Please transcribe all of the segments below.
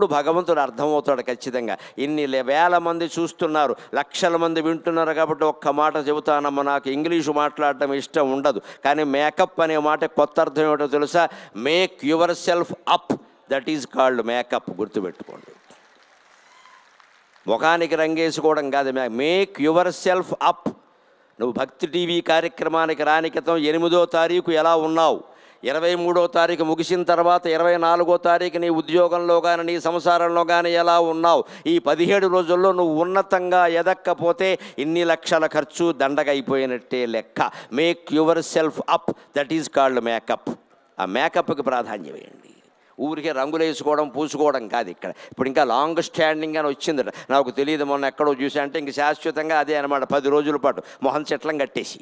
ఇప్పుడు భగవంతుడు అర్థమవుతాడు ఖచ్చితంగా. ఇన్ని వేల మంది చూస్తున్నారు లక్షల మంది వింటున్నారు కాబట్టి ఒక్క మాట చెబుతానమ్మా నాకు ఇంగ్లీషు మాట్లాడటం ఇష్టం ఉండదు. కానీ మేకప్ అనే మాట కొత్త అర్థం ఏమిటో తెలుసా? Make yourself up that is called makeup గుర్తుపెట్టుకోండి. ముఖానికి రంగేసుకోవడం కాదు. మేక్ యువర్ సెల్ఫ్ అప్ నువ్వు భక్తి టీవీ కార్యక్రమానికి రాని క్రితం ఎనిమిదో తారీఖు ఎలా ఉన్నావు? ఇరవై మూడో తారీఖు ముగిసిన తర్వాత ఇరవై నాలుగో తారీఖు నీ ఉద్యోగంలో కానీ నీ సంసారంలో కానీ ఎలా ఉన్నావు? ఈ పదిహేడు రోజుల్లో నువ్వు ఉన్నతంగా ఎదక్కపోతే ఇన్ని లక్షల ఖర్చు దండగ అయిపోయినట్టే లెక్క. Make yourself up that is called makeup ఆ మేకప్కి ప్రాధాన్యం వేయండి ఊరికే రంగులు వేసుకోవడం పూసుకోవడం కాదు ఇక్కడ. ఇప్పుడు ఇంకా లాంగ్ స్టాండింగ్ అని వచ్చిందట నాకు తెలియదు మొన్న ఎక్కడో చూసా అంటే ఇంక శాశ్వతంగా అదే అనమాట పది రోజుల పాటు మొహం చెట్లం కట్టేసి.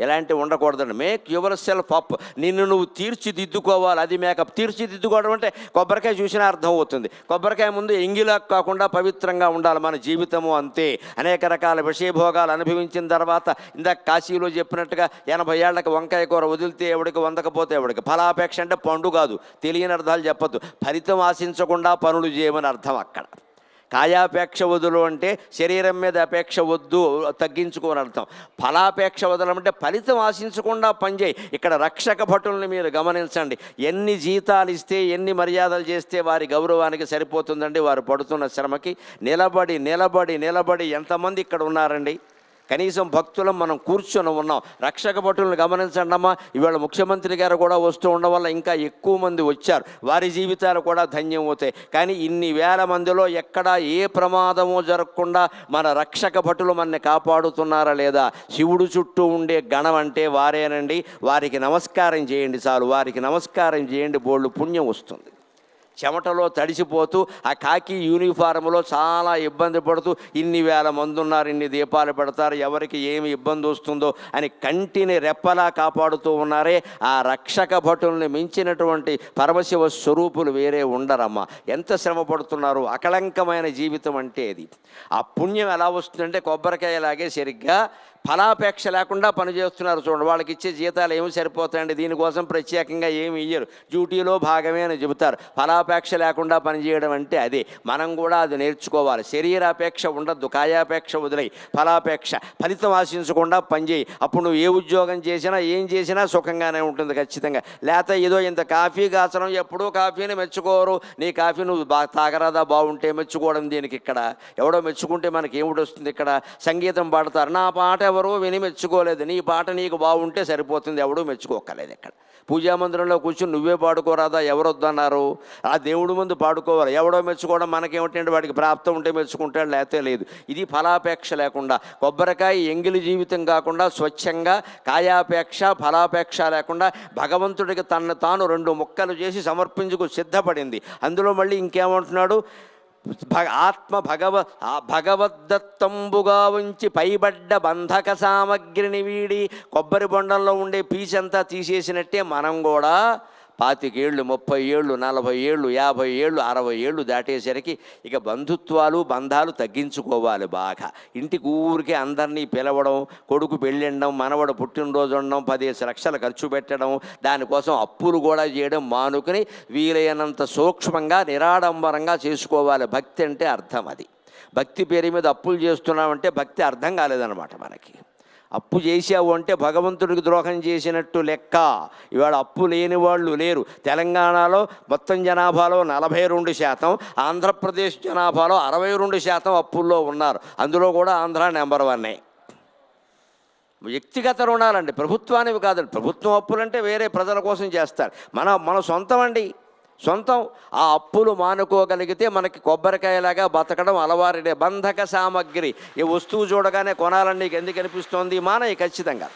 ఎలాంటివి ఉండకూడదండి. మేక్ యువర్ సెల్ఫ్ అప్ నిన్ను నువ్వు తీర్చిదిద్దుకోవాలి. అది మేకప్ తీర్చిదిద్దుకోవడం అంటే కొబ్బరికాయ చూసినా అర్థం అవుతుంది. కొబ్బరికాయ ముందు ఎంగిలా కాకుండా పవిత్రంగా ఉండాలి మన జీవితము అంతే. అనేక రకాల విషయభోగాలు అనుభవించిన తర్వాత ఇందాక కాశీలో చెప్పినట్టుగా ఎనభై ఏళ్ళకి వంకాయ కూర వదిలితే ఎవడికి వందకపోతే ఎవడికి. ఫలాపేక్ష అంటే పండు కాదు. తెలియని అర్థాలు చెప్పద్దు. ఫలితం ఆశించకుండా పనులు చేయమని అర్థం అక్కడ. కాయాపేక్ష వదులు అంటే శరీరం మీద అపేక్ష వద్దు తగ్గించుకోని అర్థం. ఫలాపేక్ష వదలమంటే ఫలితం ఆశించకుండా పనిచేయి. ఇక్కడ రక్షక భటుల్ని మీరు గమనించండి. ఎన్ని జీతాలు ఇస్తే ఎన్ని మర్యాదలు చేస్తే వారి గౌరవానికి సరిపోతుందండి. వారు పడుతున్న శ్రమకి నిలబడి నిలబడి నిలబడి ఎంతమంది ఇక్కడ ఉన్నారండి? కనీసం భక్తులం మనం కూర్చొని ఉన్నాం. రక్షక భటులను గమనించండి అమ్మా ఇవాళ ముఖ్యమంత్రి గారు కూడా వస్తూ ఉండడం వల్ల ఇంకా ఎక్కువ మంది వచ్చారు. వారి జీవితాలు కూడా ధన్యం అవుతాయి. కానీ ఇన్ని వేల మందిలో ఎక్కడా ఏ ప్రమాదము జరగకుండా మన రక్షక భటులు మనని కాపాడుతున్నారా లేదా? శివుడు చుట్టూ ఉండే గణం అంటే వారేనండి. వారికి నమస్కారం చేయండి చాలు. వారికి నమస్కారం చేయండి బోళ్ళు పుణ్యం వస్తుంది. చెమటలో తడిసిపోతూ ఆ కాకి యూనిఫారంలో చాలా ఇబ్బంది పడుతూ ఇన్ని వేల మంది ఉన్నారు ఇన్ని దీపాలు పెడతారు ఎవరికి ఏమి ఇబ్బంది వస్తుందో అని కంటిని రెప్పలా కాపాడుతూ ఉన్నారే ఆ రక్షక భటుల్ని మించినటువంటి పరమశివ స్వరూపులు వేరే ఉండరమ్మా. ఎంత శ్రమ పడుతున్నారు అకళంకమైన జీవితం అంటే అది. ఆ పుణ్యం ఎలా వస్తుందంటే కొబ్బరికాయలాగే సరిగ్గా ఫలాపేక్ష లేకుండా పనిచేస్తున్నారు చూడండి. వాళ్ళకి ఇచ్చే జీతాలు ఏమి సరిపోతాయండి? దీనికోసం ప్రత్యేకంగా ఏమి ఇయ్యరు. డ్యూటీలో భాగమే అని చెబుతారు. ఫలాపేక్ష లేకుండా పనిచేయడం అంటే అదే. మనం కూడా అది నేర్చుకోవాలి. శరీరాపేక్ష ఉండద్దు కాయాపేక్ష వదిలేయి. ఫలాపేక్ష ఫలితం ఆశించకుండా పనిచేయి అప్పుడు నువ్వు ఏ ఉద్యోగం చేసినా ఏం చేసినా సుఖంగానే ఉంటుంది ఖచ్చితంగా. లేకపోతే ఏదో ఇంత కాఫీ కాచడం ఎప్పుడూ కాఫీని మెచ్చుకోరు. నీ కాఫీ నువ్వు బాగా తాగరాదా బాగుంటే మెచ్చుకోవడం దీనికి ఇక్కడ? ఎవడో మెచ్చుకుంటే మనకి ఏమిటి వస్తుంది ఇక్కడ? సంగీతం పాడతారు. నా పాట ఎవరూ విని మెచ్చుకోలేదు. నీ పాట నీకు బాగుంటే సరిపోతుంది. ఎవడూ మెచ్చుకోకలేదు ఇక్కడ. పూజా మందిరంలో కూర్చుని నువ్వే పాడుకోరాదా? ఎవరు వద్దన్నారు ఆ దేవుడి ముందు పాడుకోవాలి. ఎవడో మెచ్చుకోవడం మనకేమిటంటే వాడికి ప్రాప్తం ఉంటే మెచ్చుకుంటాడు లేతే లేదు. ఇది ఫలాపేక్ష లేకుండా. కొబ్బరికాయ ఎంగిలి జీవితం కాకుండా స్వచ్ఛంగా కాయాపేక్ష ఫలాపేక్ష లేకుండా భగవంతుడికి తనను తాను రెండు ముక్కలు చేసి సమర్పించుకు సిద్ధపడింది. అందులో మళ్ళీ ఇంకేమంటున్నాడు? ఆత్మ భగవ భగవద్దత్తంబుగా ఉంచి పైబడ్డ బంధక సామగ్రిని వీడి కొబ్బరి బొండంలో ఉండే పీచంతా తీసేసినట్టే మనం కూడా పాతికేళ్ళు ముప్పై ఏళ్ళు నలభై ఏళ్ళు యాభై ఏళ్ళు అరవై ఏళ్ళు దాటేసరికి ఇక బంధుత్వాలు బంధాలు తగ్గించుకోవాలి బాగా. ఇంటికి ఊరికే అందరినీ పిలవడం కొడుకు పెళ్ళిండడం మనవడు పుట్టినరోజు ఉండడం పదిహేను లక్షలు ఖర్చు పెట్టడం దానికోసం అప్పులు కూడా చేయడం మానుకుని వీలైనంత సూక్ష్మంగా నిరాడంబరంగా చేసుకోవాలి. భక్తి అంటే అర్థం అది. భక్తి పేరు మీద అప్పులు చేస్తున్నామంటే భక్తి అర్థం కాలేదన్నమాట మనకి. అప్పు చేసావు అంటే భగవంతుడికి ద్రోహం చేసినట్టు లెక్క. ఇవాళ అప్పు లేని వాళ్ళు లేరు. తెలంగాణలో మొత్తం జనాభాలో నలభై రెండు శాతం ఆంధ్రప్రదేశ్ జనాభాలో అరవై రెండు శాతం అప్పుల్లో ఉన్నారు. అందులో కూడా ఆంధ్ర నెంబర్ వన్నే. వ్యక్తిగత రుణాలండి ప్రభుత్వానివి కాదండి. ప్రభుత్వం అప్పులంటే వేరే ప్రజల కోసం చేస్తారు. మన మన సొంతం అండి సొంతం. ఆ అప్పులు మానుకోగలిగితే మనకి కొబ్బరికాయలాగా బతకడం అలవారిడే బంధక సామగ్రి. ఈ వస్తువు చూడగానే కొనాలని నీకు ఎందుకు అనిపిస్తోంది? మానయ్య ఖచ్చితంగా.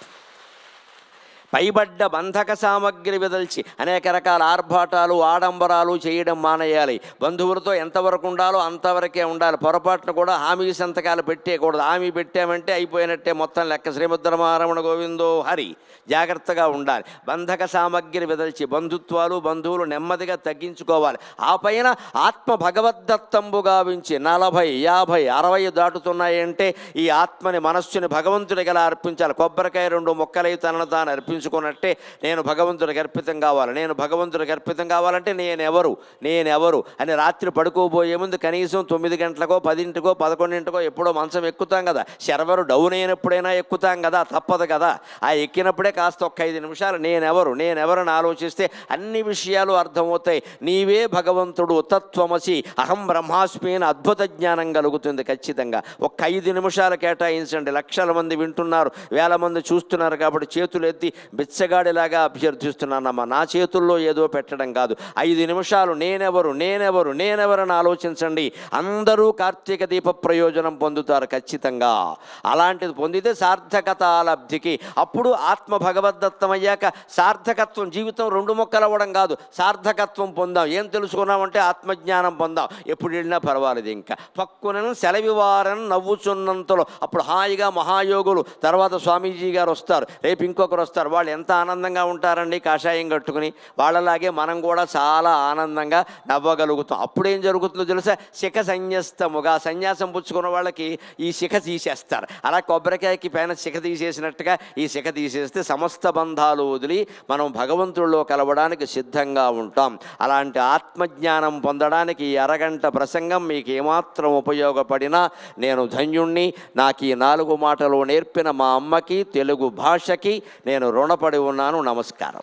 పైబడ్డ బంధక సామగ్రి విదల్చి అనేక రకాల ఆర్భాటాలు ఆడంబరాలు చేయడం మానేయాలి. బంధువులతో ఎంతవరకు ఉండాలో అంతవరకే ఉండాలి. పొరపాటున కూడా హామీ సంతకాలు పెట్టేయకూడదు. హామీ పెట్టామంటే అయిపోయినట్టే మొత్తం లెక్క. శ్రీముద్రమారమణ గోవిందో హరి జాగ్రత్తగా ఉండాలి. బంధక సామగ్రి విదల్చి బంధుత్వాలు బంధువులు నెమ్మదిగా తగ్గించుకోవాలి. ఆ పైన ఆత్మ భగవద్దత్తంబు గావించి నలభై యాభై అరవై దాటుతున్నాయంటే ఈ ఆత్మని మనస్సుని భగవంతుడికి ఎలా అర్పించాలి? కొబ్బరికాయ రెండు మొక్కలై తనను తాను అర్పించుకో నిశ్చయించుకున్నట్టే నేను భగవంతుడికి అర్పితం కావాలి. నేను భగవంతుడికి అర్పితం కావాలంటే నేనెవరు నేనెవరు అని రాత్రి పడుకోబోయే ముందు కనీసం తొమ్మిది గంటలకో పదింటికో పదకొండింటికో ఎప్పుడో మంచం ఎక్కుతాం కదా. సర్వరు డౌన్ అయినప్పుడైనా ఎక్కుతాం కదా తప్పదు కదా. ఆ ఎక్కినప్పుడే కాస్త ఒక్క ఐదు నిమిషాలు నేనెవరు నేనెవరని ఆలోచిస్తే అన్ని విషయాలు అర్థమవుతాయి. నీవే భగవంతుడు తత్వమసి అహం బ్రహ్మాస్మి అని అద్భుత జ్ఞానం కలుగుతుంది ఖచ్చితంగా. ఒక్క ఐదు నిమిషాలు కేటాయించండి. లక్షల మంది వింటున్నారు వేల మంది చూస్తున్నారు కాబట్టి చేతులు ఎత్తి బిచ్చగాడిలాగా అభ్యర్థిస్తున్నానమ్మా నా చేతుల్లో ఏదో పెట్టడం కాదు. ఐదు నిమిషాలు నేనెవరు నేనెవరు నేనెవరని ఆలోచించండి. అందరూ కార్తీక దీప ప్రయోజనం పొందుతారు ఖచ్చితంగా. అలాంటిది పొందితే సార్థకత లబ్ధికి. అప్పుడు ఆత్మ భగవద్దత్తం అయ్యాక సార్థకత్వం జీవితం రెండు మొక్కలు అవ్వడం కాదు. సార్థకత్వం పొందాం. ఏం తెలుసుకున్నామంటే ఆత్మజ్ఞానం పొందాం. ఎప్పుడు వెళ్ళినా పర్వాలేదు ఇంకా. పక్కునను సెలవివారని నవ్వుచున్నంతలో అప్పుడు హాయిగా మహాయోగులు తర్వాత స్వామీజీ గారు వస్తారు. రేపు ఇంకొకరు వస్తారు. వాళ్ళు ఎంత ఆనందంగా ఉంటారండి కాషాయం కట్టుకుని. వాళ్ళలాగే మనం కూడా చాలా ఆనందంగా నవ్వగలుగుతాం. అప్పుడేం జరుగుతుందో తెలుసా? శిఖ సన్యస్తముగా సన్యాసం పుచ్చుకున్న వాళ్ళకి ఈ శిఖ తీసేస్తారు. అలా కొబ్బరికాయకి పైన శిఖ తీసేసినట్టుగా ఈ శిఖ తీసేస్తే సమస్త బంధాలు వదిలి మనం భగవంతుడిలో కలవడానికి సిద్ధంగా ఉంటాం. అలాంటి ఆత్మజ్ఞానం పొందడానికి ఈ అరగంట ప్రసంగం మీకు ఏమాత్రం ఉపయోగపడినా నేను ధన్యుణ్ణి. నాకు ఈ నాలుగు మాటలు నేర్పిన మా అమ్మకి తెలుగు భాషకి నేను రుణపడి ఉన్నాను. నమస్కారం.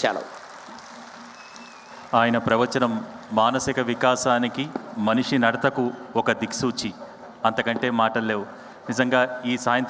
సెలవు. ఆయన ప్రవచనం మానసిక వికాసానికి మనిషి నడతకు ఒక దిక్సూచి. అంతకంటే మాటలు లేవు. నిజంగా ఈ సాయంత్రం